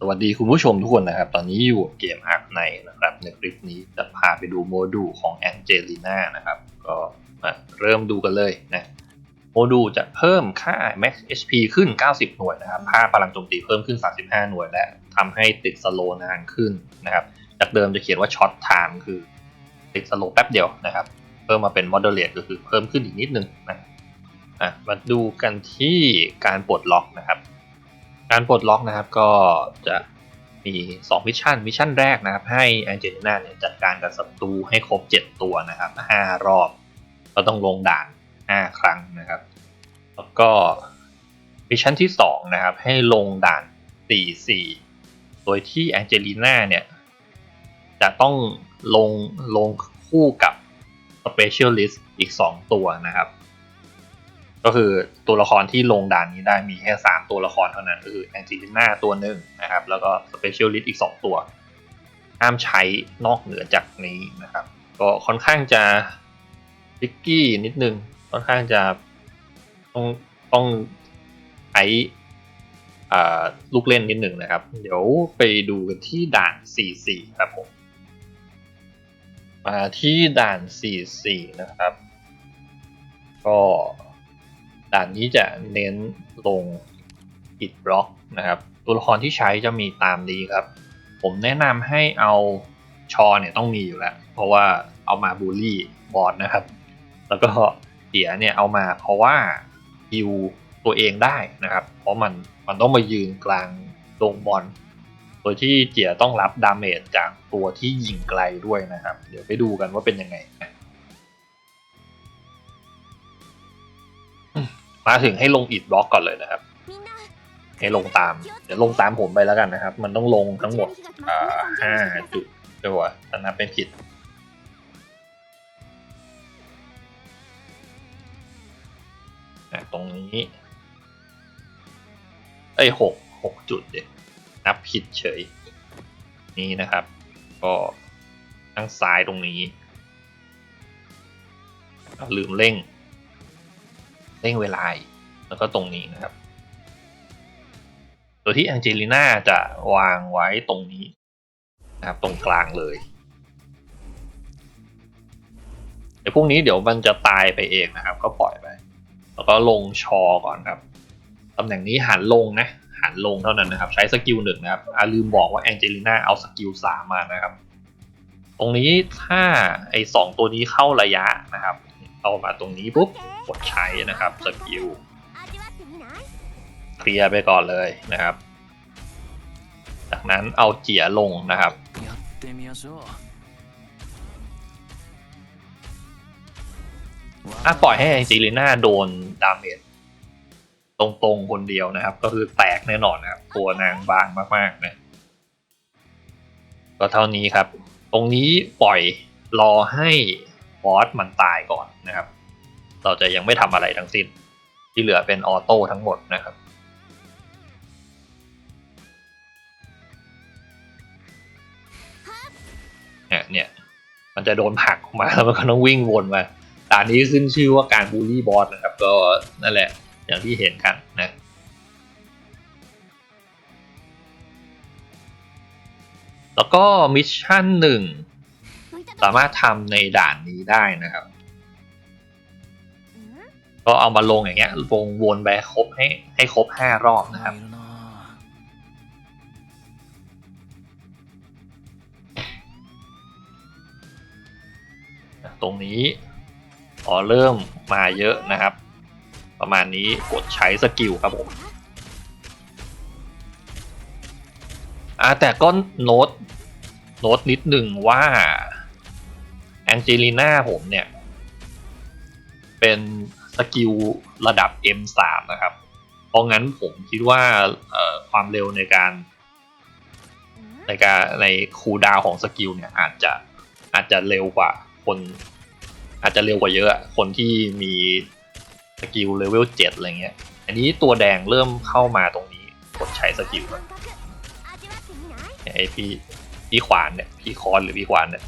สวัสดีคุณผู้ชมทุกคนนะครับ ตอนนี้อยู่เกมอาร์คในนะครับในคลิปนี้จะพาไปดูโมดูลของแองเจลิน่านะครับ ก็มาเริ่มดูกันเลยนะโมดูลจะเพิ่มค่า max HP ขึ้น 90 หน่วยนะครับค่าพลังโจมตีเพิ่มขึ้น 35 หน่วย และทำให้ติดสโลนานขึ้นนะครับ จากเดิมจะเขียนว่าช็อตไทม์คือติดสโลแป๊บเดียวนะครับ เพิ่มมาเป็น moderate ก็คือเพิ่มขึ้นอีกนิดนึงนะอะมาดูกันที่การปลดล็อกนะครับ การปลดล็อกนะครับก็จะมี2มิชชั่นมิชชั่นแรกนะครับ ให้แองเจลิน่าเนี่ยจัดการกับศัตรูให้ครบ 7 ตัวนะครับ 5 รอบก็ต้องลงด่าน 5 ครั้งนะครับ แล้วก็มิชชั่นที่2นะครับให้ลงด่าน 4 4 โดยที่แองเจลิน่าเนี่ยจะต้องลงลงคู่กับ Specialist อีก 2 ตัวนะครับ ก็คือตัวละครที่ลงด่านนี้ได้มีแค่ 3 ตัวละครเท่านั้นก็คือแองเจลิน่าตัวหนึ่งนะครับ แล้วก็สเปเชียลลิสต์อีก 2 ตัว ห้ามใช้นอกเหนือจากนี้นะครับ ก็ค่อนข้างจะทิกกี้นิดนึง ค่อนข้างจะต้องต้องใช้ลูกเล่นนิดหนึ่งนะครับ เดี๋ยวไปดูกันที่ด่าน 4-4 ครับผมมาที่ด่าน 4-4 นะครับ ก็ ด่านนี้จะเน้นลงอิดบล็อกนะครับ ตัวละครที่ใช้จะมีตามนี้ครับ ผมแนะนำให้เอาชอเนี่ยต้องมีอยู่แล้ว เพราะว่าเอามาบูลลี่บอสนะครับ แล้วก็เสียเนี่ยเอามาเพราะว่าฮิวตัวเองได้นะครับ เพราะมันมันต้องมายืนกลางลงบอลโดยที่เจียต้องรับดาเมจจากตัวที่ยิงไกลด้วยนะครับ เดี๋ยวไปดูกันว่าเป็นยังไงนะ มาถึงให้ลงอิดบล็อกก่อนเลยนะครับ ให้ลงตาม เดี๋ยวลงตามผมไปแล้วกันนะครับ มันต้องลงทั้งหมดอ่าห้าจุดเดี๋ยววะถ้านับเป็นผิดอะตรงนี้ไอ้ยหกหกจุดเด็นับผิดเฉย นี่นะครับ ก็ทางซ้ายตรงนี้อะลืมเร่ง เร่งเวลาแล้วก็ตรงนี้นะครับ โดยที่แองเจลิน่าจะวางไว้ตรงนี้นะครับตรงกลางเลยเดี๋ยวพวกนี้เดี๋ยวมันจะตายไปเองนะครับ ก็ปล่อยไป แล้วก็ลงชอก่อนครับตำแหน่งนี้หันลงนะหันลงเท่านั้นนะครับ ใช้สกิลหนึ่งนะครับอาลืมบอกว่าแองเจลิน่าเอาสกิลสามมานะครับ ตรงนี้ถ้าไอสองตัวนี้เข้าระยะนะครับ เข้ามาตรงนี้ปุ๊บกดใช้นะครับสกิลเคลียร์ไปก่อนเลยนะครับ จากนั้นเอาเจียลงนะครับถ้ปล่อยให้ซีลิน่าโดนดาเมจตรงๆคนเดียวนะครับ ก็คือแตกแน่นอนนะครับ ตัวนางบางมากๆนะก็เท่านี้ครับ ตรงนี้ปล่อยรอให้ บอสมันตายก่อนนะครับ เราจะยังไม่ทำอะไรทั้งสิ้น ที่เหลือเป็นออโต้ทั้งหมดนะครับเนี่ยเนี่ยมันจะโดนผักออกมาแล้วมันก็ต้องวิ่งวนมาด่านนี้ขึ้นชื่อว่าการบูลลี่บอสนะครับ ก็นั่นแหละอย่างที่เห็นกันนะแล้วก็มิชชั่นหนึ่ง สามารถทำในด่านนี้ได้นะครับ ก็เอามาลงอย่างเงี้ยวงวนไปครบให้ให้ครบห้ารอบนะครับตรงนี้อ๋อเริ่มมาเยอะนะครับ ประมาณนี้กดใช้สกิลครับผมอ่าแต่ก็โน้ตโน้ตนิดหนึ่งว่า แองเจลิน่าผมเนี่ย เป็นสกิลระดับ M3 นะครับ เพราะงั้นผมคิดว่าความเร็วในการในการในคูดาวของสกิลเนี่ยอาจจะอาจจะเร็วกว่าคน อาจจะเร็วกว่าเยอะอะคนที่มีสกิลเลเวลเจ็ดอะไรเงี้ย อันนี้ตัวแดงเริ่มเข้ามาตรงนี้กดใช้สกิลแล้วไอพี่พี่ขวานเนี่ยพี่คอนหรือพี่ขวานเนี่ย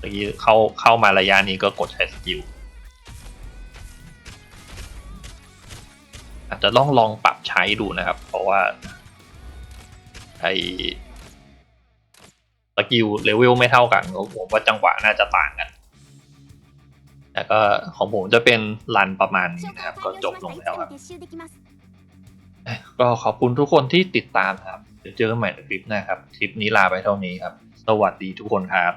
เมื่อกี้เข้าเข้ามาระยะนี้ก็กดใช้สกิลอาจจะต้องลองปรับใช้ดูนะครับ เพราะว่าไอสกิลเลเวลไม่เท่ากันผมผมว่าจังหวะน่าจะต่างกัน แต่ก็ของผมจะเป็นรันประมาณนี้นะครับ ก็จบลงแล้วครับ ก็ขอบคุณทุกคนที่ติดตามครับ เดี๋ยวเจอกันใหม่ในคลิปหน้าครับ คลิปนี้ลาไปเท่านี้ครับ สวัสดีทุกคนครับ